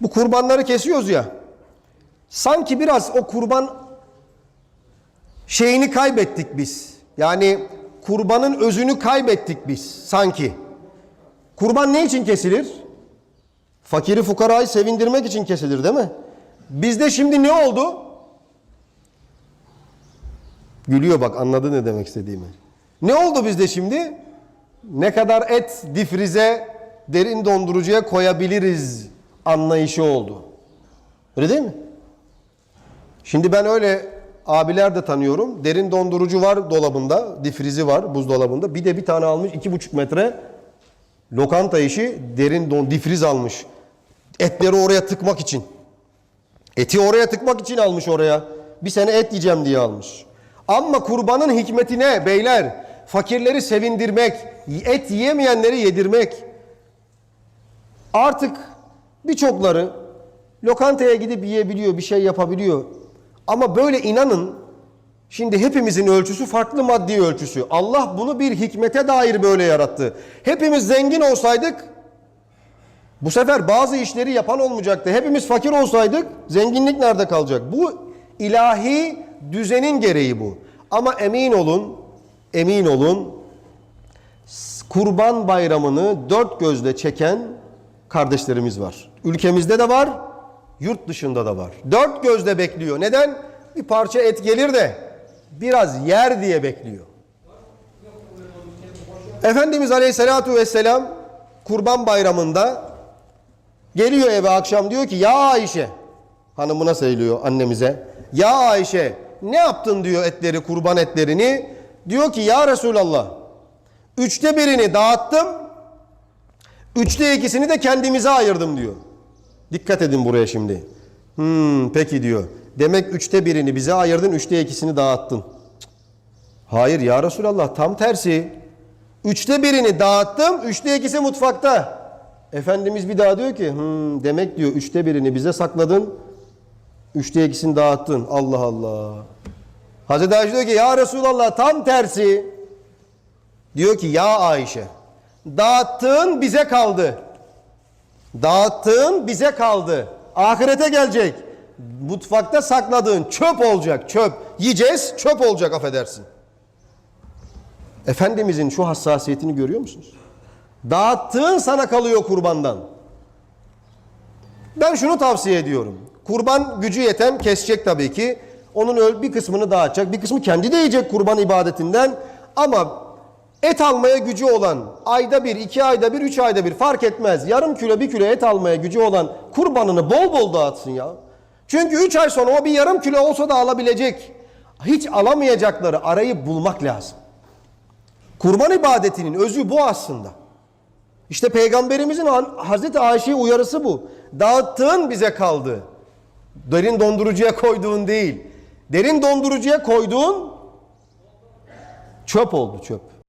Bu kurbanları kesiyoruz ya. Sanki biraz o kurban şeyini kaybettik biz. Yani kurbanın özünü kaybettik biz sanki. Kurban ne için kesilir? Fakiri fukarayı sevindirmek için kesilir değil mi? Bizde şimdi ne oldu? Gülüyor bak anladı ne demek istediğimi. Ne oldu bizde şimdi? Ne kadar et difrize, derin dondurucuya koyabiliriz anlayışı oldu. Öyle değil mi? Şimdi ben öyle abiler de tanıyorum. Derin dondurucu var dolabında, difrizi var buzdolabında. Bir de bir tane almış iki buçuk metre lokanta işi derin don difriz almış. Etleri oraya tıkmak için. Eti oraya tıkmak için almış oraya. Bir sene et yiyeceğim diye almış. Ama kurbanın hikmeti ne beyler? Fakirleri sevindirmek, et yiyemeyenleri yedirmek. Artık birçokları lokantaya gidip yiyebiliyor, bir şey yapabiliyor. Ama böyle inanın, şimdi hepimizin ölçüsü farklı maddi ölçüsü. Allah bunu bir hikmete dair böyle yarattı. Hepimiz zengin olsaydık, bu sefer bazı işleri yapan olmayacaktı. Hepimiz fakir olsaydık, zenginlik nerede kalacak? Bu ilahi düzenin gereği bu. Ama emin olun, emin olun, Kurban Bayramı'nı dört gözle çeken kardeşlerimiz var. Ülkemizde de var, yurt dışında da var. Dört gözle bekliyor. Neden? Bir parça et gelir de biraz yer diye bekliyor. Efendimiz Aleyhisselatü Vesselam Kurban Bayramı'nda geliyor eve akşam diyor ki ya Ayşe hanımına söylüyor annemize. Ya Ayşe ne yaptın diyor etleri kurban etlerini. Diyor ki ya Resulallah Üçte birini dağıttım. Üçte ikisini de kendimize ayırdım diyor. Dikkat edin buraya şimdi. Hmm, peki diyor. Demek üçte birini bize ayırdın, üçte ikisini dağıttın. Hayır ya Resulallah tam tersi. Üçte birini dağıttım, üçte ikisi mutfakta. Efendimiz bir daha diyor ki, hmm, demek diyor üçte birini bize sakladın, üçte ikisini dağıttın. Allah Allah. Hazreti Ayşe diyor ki ya Resulallah tam tersi. Diyor ki ya Ayşe dağıttığın bize kaldı. Dağıttığın bize kaldı. Ahirete gelecek. Mutfakta sakladığın çöp olacak çöp. Yiyeceğiz çöp olacak affedersin. Efendimizin şu hassasiyetini görüyor musunuz? Dağıttığın sana kalıyor kurbandan. Ben şunu tavsiye ediyorum. Kurban gücü yeten kesecek tabii ki. Onun bir kısmını dağıtacak. Bir kısmı kendi de yiyecek kurban ibadetinden. Ama et almaya gücü olan ayda bir, iki ayda bir, üç ayda bir fark etmez. Yarım kilo, bir kilo et almaya gücü olan kurbanını bol bol dağıtsın ya. Çünkü üç ay sonra o bir yarım kilo olsa da alabilecek. Hiç alamayacakları arayı bulmak lazım. Kurban ibadetinin özü bu aslında. İşte peygamberimizin Hazreti Ayşe'ye uyarısı bu. Dağıttığın bize kaldı. Derin dondurucuya koyduğun değil. Derin dondurucuya koyduğun çöp oldu çöp.